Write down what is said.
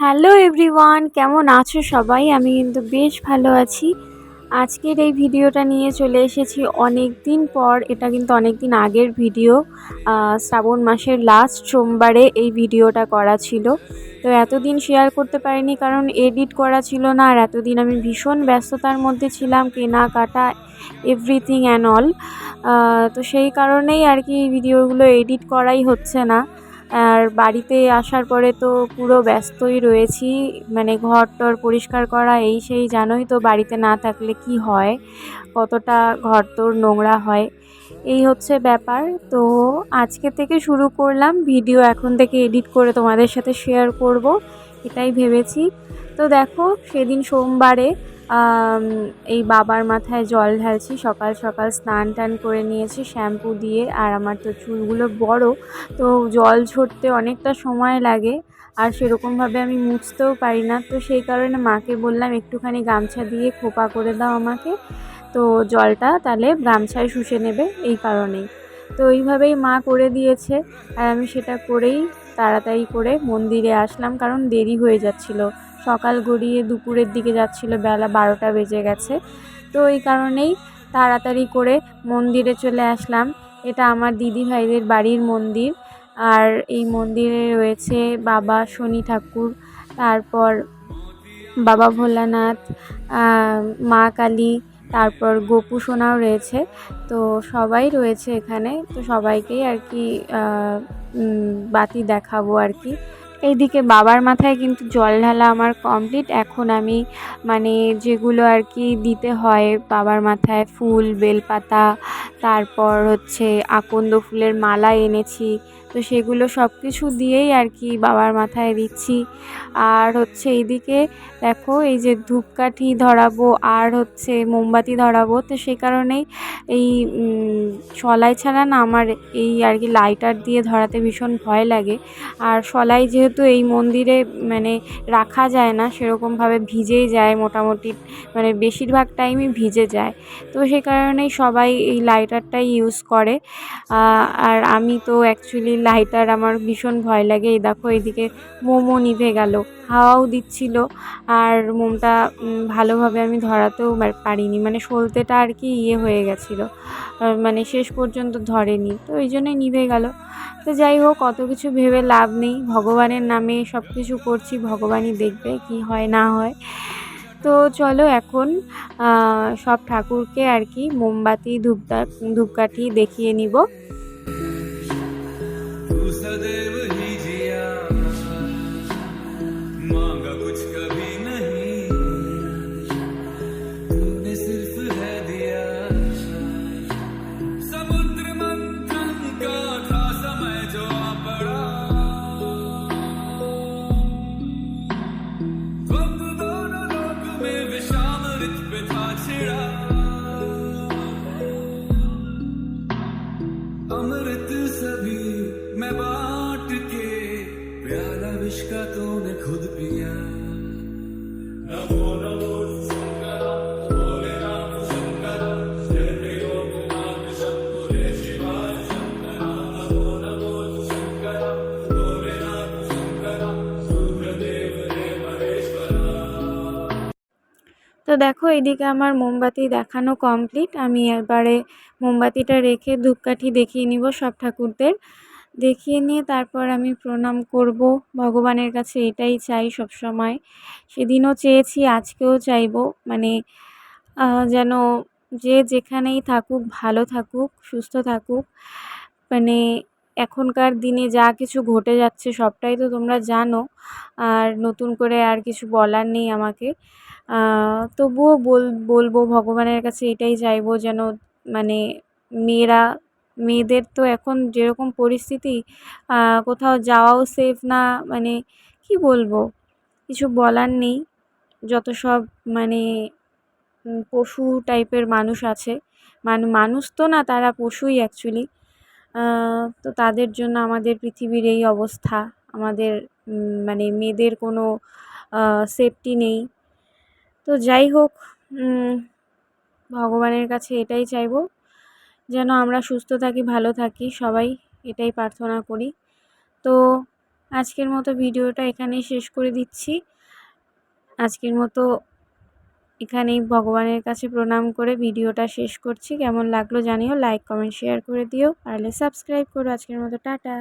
Hello everyone কেমন আছো সবাই? আমি কিন্তু বেশ ভালো আছি। আজকের এই ভিডিওটা নিয়ে চলে এসেছি অনেক দিন পর, এটা কিন্তু অনেক দিন আগের ভিডিও শ্রাবণ মাসের লাস্ট সোমবারে এই ভিডিওটা করা ছিল। তো এতদিন শেয়ার করতে পারিনি কারণ এডিট করা ছিল না, আর এতদিন আমি ভীষণ ব্যস্ততার মধ্যে ছিলাম, কেনাকাটা এভরিথিং অ্যান্ড অল তো সেই কারণেই আর কি ভিডিওগুলো এডিট করাই হচ্ছে না। আর বাড়িতে আসার পরে তো পুরো ব্যস্তই রয়েছি মানে ঘর টর পরিষ্কার করা এই সেই জানোই তো বাড়িতে না থাকলে কি হয়, কতটা ঘর তোর নোংরা হয়। এই হচ্ছে ব্যাপার। তো আজকে থেকে শুরু করলাম, ভিডিও এখন থেকে এডিট করে তোমাদের সাথে শেয়ার করব, এটাই ভেবেছি। তো দেখো, সেদিন সোমবারে এই বাবার মাথায় জল ঢালছি, সকাল সকাল স্নান টান করে নিয়েছি, শ্যাম্পু দিয়ে, আর আমার তো চুলগুলো বড়, তো জল ঝরতে অনেকটা সময় লাগে, আর সেরকমভাবে আমি মুছতেও পারি না, তো সেই কারণে মাকে বললাম, একটুখানি গামছা দিয়ে খোপা করে দাও আমাকে, তো জলটা তাহলে গামছায় শুষে নেবে, এই কারণেই। তো এইভাবেই মা করে দিয়েছে, আর আমি সেটা করেই তাড়াতাড়ি করে মন্দিরে আসলাম, কারণ দেরি হয়ে যাচ্ছিল। সকাল গড়িয়ে দুপুরের দিকে যাচ্ছিল, বেলা বারোটা বেজে গেছে। তো এই কারণেই তাড়াতাড়ি করে মন্দিরে চলে আসলাম। এটা আমার দিদি ভাইদের বাড়ির মন্দির। আর এই মন্দিরে রয়েছে বাবা শনি ঠাকুর, তারপর বাবা ভোলানাথ মা কালী, তারপর গোপু সোনাও রয়েছে। তো সবাই রয়েছে এখানে। তো সবাইকেই আর কি বাতি দেখাবো আর কি। এইদিকে বাবার মাথায় কিন্তু জল ঢালা আমার কমপ্লিট এখন আমি মানে যেগুলো আর কি দিতে হয়, বাবার মাথায় ফুল, বেলপাতা, তারপর হচ্ছে আকন্দ ফুলের মালা এনেছি। তো সেগুলো সব কিছু দিয়েই আর কি বাবার মাথায় দিচ্ছি। আর হচ্ছে এইদিকে দেখো এই যে ধূপকাঠি ধরাবো, আর হচ্ছে মোমবাতি ধরাবো, তো সে কারণেই এই সলাই ছাড়া না আমার এই আর কি লাইটার দিয়ে ধরাতে ভীষণ ভয় লাগে। আর সলাই যেহেতু এই মন্দিরে মানে রাখা যায় না, সেরকমভাবে ভিজেই যায় মোটামুটি মানে বেশিরভাগ টাইমই ভিজে যায়। তো সে কারণেই সবাই এই লাইটারটাই ইউজ করে। আর আমি তো অ্যাকচুয়ালি লাইটার, আমার ভীষণ ভয় লাগে। এই দেখো, এইদিকে মোমো নিভে গেল, হাওয়াও দিচ্ছিল। আর মোমটা ভালোভাবে আমি ধরাতেও পারিনি। মানে সলতেটা আর কি ইয়ে হয়ে গেছিল মানে শেষ পর্যন্ত ধরেনি। তো ওই জন্যই নিভে গেল। তো যাই হোক, অত কিছু ভেবে লাভ নেই। ভগবানের নামে সব কিছু করছি, ভগবানই দেখবে কি হয়, না হয়। তো চলো এখন সব ঠাকুরকে আর কি মোমবাতি, ধূপদা, ধূপকাঠি দেখিয়ে নিব। sadeva अमृत सभी मैं बांट के प्याला विष का तूने खुद पिया नमो नमो তো দেখো এদিকে আমার মোমবাতি দেখানো কমপ্লিট আমি এবারে মোমবাতিটা রেখে ধূপকাঠি দেখিয়ে নিব সব ঠাকুরদের। দেখিয়ে নিয়ে তারপর আমি প্রণাম করব। ভগবানের কাছে এটাই চাই সব সময় সেদিনও চেয়েছি, আজকেও চাইব। মানে যেন যে যেখানেই থাকুক, ভালো থাকুক, সুস্থ থাকুক। মানে এখনকার দিনে যা কিছু ঘটে যাচ্ছে সবটাই তো তোমরা জানো। আর নতুন করে আর কিছু বলার নেই আমাকে। তবুও বল, বলব, ভগবানের কাছে এটাই চাইব যেন মানে মেয়েরা, মেয়েদের তো এখন যেরকম পরিস্থিতি কোথাও যাওয়াও সেফ না মানে কি বলব? কিছু বলার নেই। যত সব মানে পশু টাইপের মানুষ আছে মানে মানুষ তো না, তারা পশুই অ্যাকচুয়ালি তো তাদের জন্য আমাদের পৃথিবীর এই অবস্থা, আমাদের মানে মেয়েদের কোনো সেফটি নেই। তো যাই হোক ভগবানের কাছে এটাই চাইব, যেন আমরা সুস্থ থাকি, ভালো থাকি, সবাই এটাই প্রার্থনা করি। তো আজকের মতো ভিডিওটা এখানেই শেষ করে দিচ্ছি। আজকের মতো এখানেই ভগবানের কাছে প্রণাম করে ভিডিওটা শেষ করছি। কেমন লাগল জানিও, লাইক, কমেন্ট, শেয়ার করে দিও। পারলে সাবস্ক্রাইব করো। আজকের মতো টাটা।